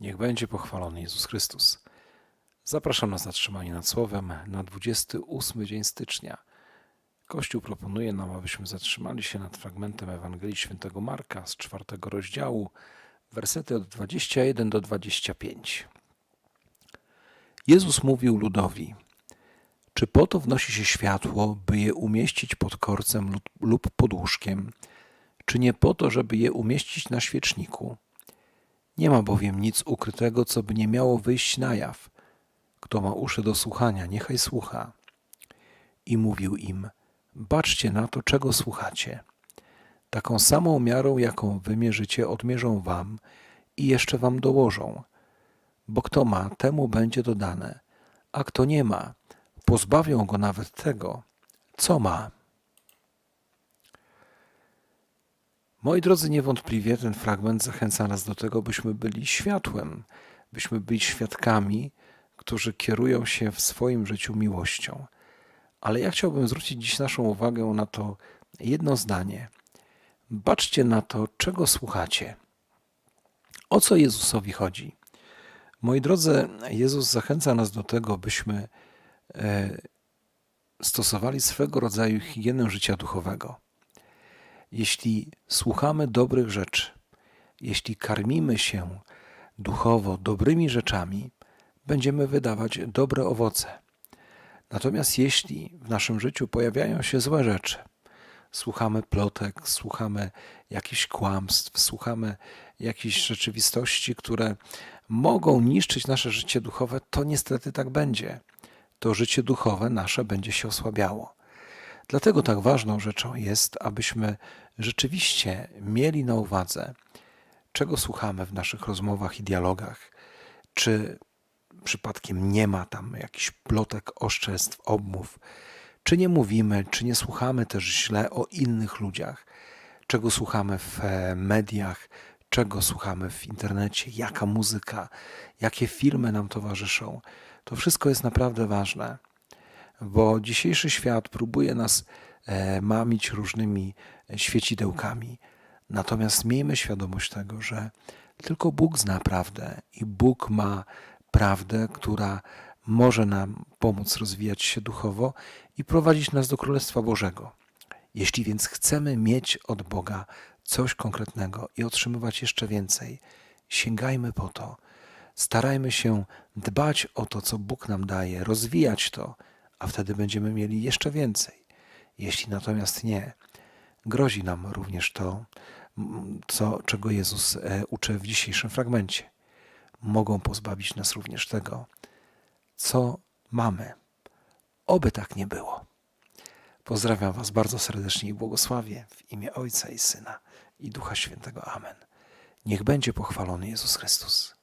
Niech będzie pochwalony Jezus Chrystus. Zapraszam na zatrzymanie nad Słowem na 28 dzień stycznia. Kościół proponuje nam, abyśmy zatrzymali się nad fragmentem Ewangelii Świętego Marka z czwartego rozdziału, wersety od 21 do 25. Jezus mówił ludowi: Czy po to wnosi się światło, by je umieścić pod korcem lub- lub pod łóżkiem, czy nie po to, żeby je umieścić na świeczniku? Nie ma bowiem nic ukrytego, co by nie miało wyjść na jaw. Kto ma uszy do słuchania, niechaj słucha. I mówił im: Baczcie na to, czego słuchacie. Taką samą miarą, jaką wymierzycie, odmierzą wam i jeszcze wam dołożą. Bo kto ma, temu będzie dodane, a kto nie ma, pozbawią go nawet tego, co ma. Moi drodzy, niewątpliwie ten fragment zachęca nas do tego, byśmy byli światłem, byśmy byli świadkami, którzy kierują się w swoim życiu miłością. Ale ja chciałbym zwrócić dziś naszą uwagę na to jedno zdanie. Baczcie na to, czego słuchacie. O co Jezusowi chodzi? Moi drodzy, Jezus zachęca nas do tego, byśmy e, stosowali swego rodzaju higienę życia duchowego. Jeśli słuchamy dobrych rzeczy, jeśli karmimy się duchowo dobrymi rzeczami, będziemy wydawać dobre owoce. Natomiast jeśli w naszym życiu pojawiają się złe rzeczy, słuchamy plotek, słuchamy jakichś kłamstw, słuchamy jakichś rzeczywistości, które mogą niszczyć nasze życie duchowe, to niestety tak będzie. To życie duchowe nasze będzie się osłabiało. Dlatego tak ważną rzeczą jest, abyśmy rzeczywiście mieli na uwadze, czego słuchamy w naszych rozmowach i dialogach, czy przypadkiem nie ma tam jakichś plotek, oszczerstw, obmów, czy nie mówimy, czy nie słuchamy też źle o innych ludziach, czego słuchamy w e, mediach, czego słuchamy w internecie, jaka muzyka, jakie filmy nam towarzyszą. To wszystko jest naprawdę ważne bo dzisiejszy świat próbuje nas e, mamić różnymi e, świecidełkami. Natomiast miejmy świadomość tego, że tylko Bóg zna prawdę i Bóg ma prawdę, która może nam pomóc rozwijać się duchowo i prowadzić nas do Królestwa Bożego. Jeśli więc chcemy mieć od Boga coś konkretnego i otrzymywać jeszcze więcej, sięgajmy po to. Starajmy się dbać o to, co Bóg nam daje, rozwijać to, a wtedy będziemy mieli jeszcze więcej. Jeśli natomiast nie, grozi nam również to, co, czego Jezus e, uczy w dzisiejszym fragmencie. Mogą pozbawić nas również tego, co mamy. Oby tak nie było. Pozdrawiam Was bardzo serdecznie i błogosławię w imię Ojca i Syna i Ducha Świętego. Amen. Niech będzie pochwalony Jezus Chrystus.